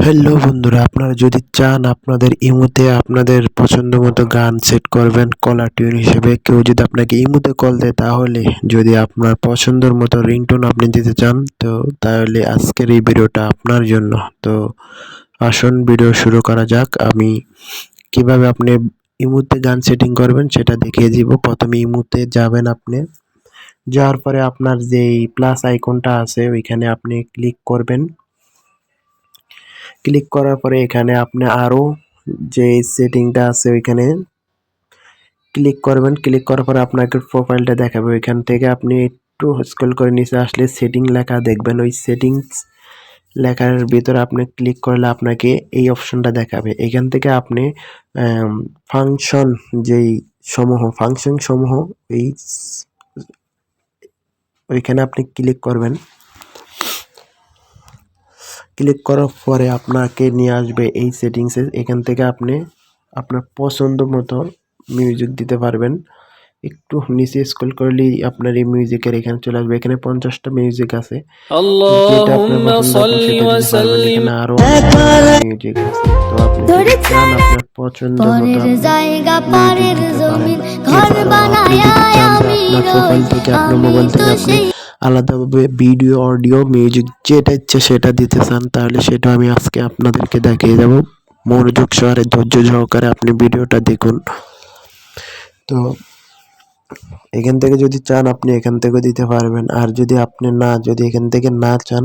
Hello বন্ধুরা, আপনারা যদি চান আপনাদের ইমোতে আপনাদের পছন্দ মতো গান সেট করবেন কলার টিউন হিসেবে, কেউ যদি আপনাকে ইমোতে কল দেয়, তাহলে যদি আপনার পছন্দের মতো রিংটোন আপনি দিতে চান, তো তাহলে আজকের এই ভিডিওটা আপনার জন্য। তো আসুন, ভিডিও শুরু করা যাক। আমি কীভাবে আপনি ইমোতে গান সেটিং করবেন, সেটা দেখিয়ে দিব। প্রথমে ইমোতে যাবেন আপনি। যাওয়ার পরে আপনার যেই প্লাস আইকনটা আছে, ওইখানে আপনি ক্লিক করবেন। ক্লিক করার পরে এখানে আপনি আরও যে সেটিংটা আছে ওইখানে ক্লিক করবেন। ক্লিক করার পরে আপনাকে প্রোফাইলটা দেখাবে। ওইখান থেকে আপনি একটু স্ক্রল করে নিচে আসলে সেটিং লেখা দেখবেন। ওই সেটিংস লেখার ভিতরে আপনি ক্লিক করলে আপনাকে এই অপশনটা দেখাবে। এখান থেকে আপনি ফাংশন যেই সমূহ ফাংশন সমূহ এই, ওইখানে আপনি ক্লিক করবেন। ক্লিক করার পরে আপনাকে নিয়ে আসবে এই সেটিংসে এখান থেকে আপনি আপনার পছন্দ মতো মিউজিক দিতে পারবেন। একটু নিচে স্ক্রল করলেই আপনার এই মিউজিকের এখানে চলে আসবে। এখানে পঞ্চাশটা মিউজিক আছে। আরও মিউজিক আছে। তো আপনি আপনার পছন্দ মতো আপনার প্রোফাইল থেকে আপনার মোবাইল থেকে আপনি আলাদাভাবে ভিডিও অডিও মিউজিক যেটা ইচ্ছে সেটা দিতে চান, তাহলে সেটা আমি আজকে আপনাদেরকে দেখিয়ে যাব মনোযোগ সহকারে, ধৈর্য সহকারে আপনি ভিডিওটা দেখুন। তো এখান থেকে যদি চান, আপনি এখান থেকে দিতে পারবেন। আর যদি আপনি না, যদি এখান থেকে না চান,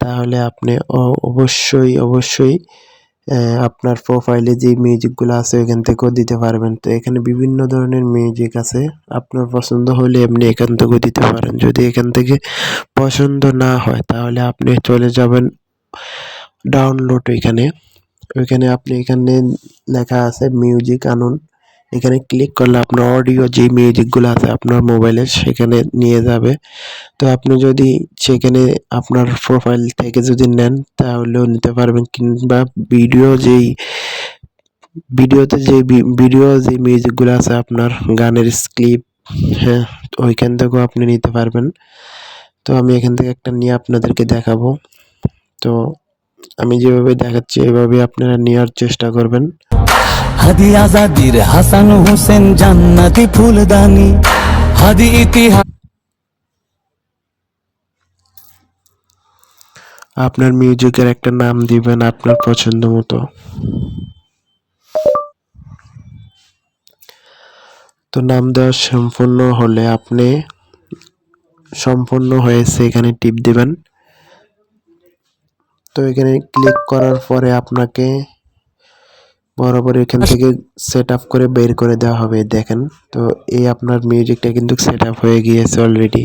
তাহলে আপনি অবশ্যই অবশ্যই আপনার প্রোফাইলে যে মিউজিকগুলো আছে ওইখান থেকেও দিতে পারবেন। তো এখানে বিভিন্ন ধরনের মিউজিক আছে। আপনার পছন্দ হলে আপনি এখান থেকেও দিতে পারেন। যদি এখান থেকে পছন্দ না হয়, তাহলে আপনি চলে যাবেন ডাউনলোড ওইখানে। ওইখানে আপনি এখানে লেখা আছে মিউজিক আনুন। এখানে ক্লিক করলে আপনার অডিও যে মিউজিকগুলো আছে আপনার মোবাইলে সেখানে নিয়ে যাবে। তো আপনি যদি সেখানে আপনার প্রোফাইল থেকে যদি নেন তাহলেও নিতে পারবেন। কিংবা ভিডিও যেই ভিডিওতে যে ভিডিও যে মিউজিকগুলো আছে আপনার গানের স্ক্লিপ হ্যাঁ ওইখান থেকেও আপনি নিতে পারবেন। তো আমি এখান থেকে একটা নিয়ে আপনাদেরকে দেখাবো। তো আমি যেভাবে দেখাচ্ছি এভাবে আপনারা নেওয়ার চেষ্টা করবেন। হাদি আজাদির হাসান হোসেন জান্নাতি ফুলদানি। হাদি ইতিহাস আপনার মিউজিকের একটা নাম দিবেন আপনার পছন্দ মতো। তো নাম দেওয়া সম্পূর্ণ হলে আপনি সম্পূর্ণ হয়েছে এখানে টিপ দিবেন। তো এখানে ক্লিক করার পরে আপনাকে বরাবর এখান থেকে সেট আপ করে বের করে দেওয়া হবে দেখেন। তো এই আপনার মিউজিকটা কিন্তু সেট আপ হয়ে গিয়েছে অলরেডি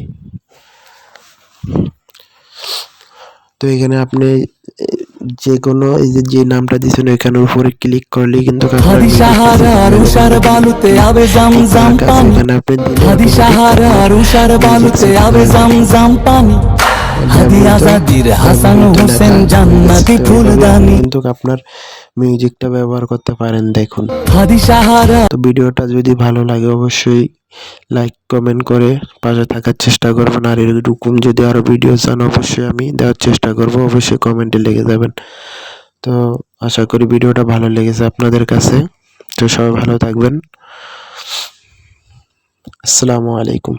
তো এখানে আপনি যে কোনো এই যে যে নামটা দিয়েছেন এখানে উপরে ক্লিক করলেই এখানে আপনি কিন্তু আপনার মিউজিকটা ব্যবহার করতে পারেন দেখুন। তো ভিডিওটা যদি ভালো লাগে অবশ্যই লাইক কমেন্ট করে পাশে থাকার চেষ্টা করবেন। আর এরকম যদি আরও ভিডিও চান অবশ্যই আমি দেওয়ার চেষ্টা করব। অবশ্যই কমেন্টে লেগে যাবেন তো আশা করি ভিডিওটা ভালো লেগেছে আপনাদের কাছে। তো সবাই ভালো থাকবেন। আসসালামু আলাইকুম।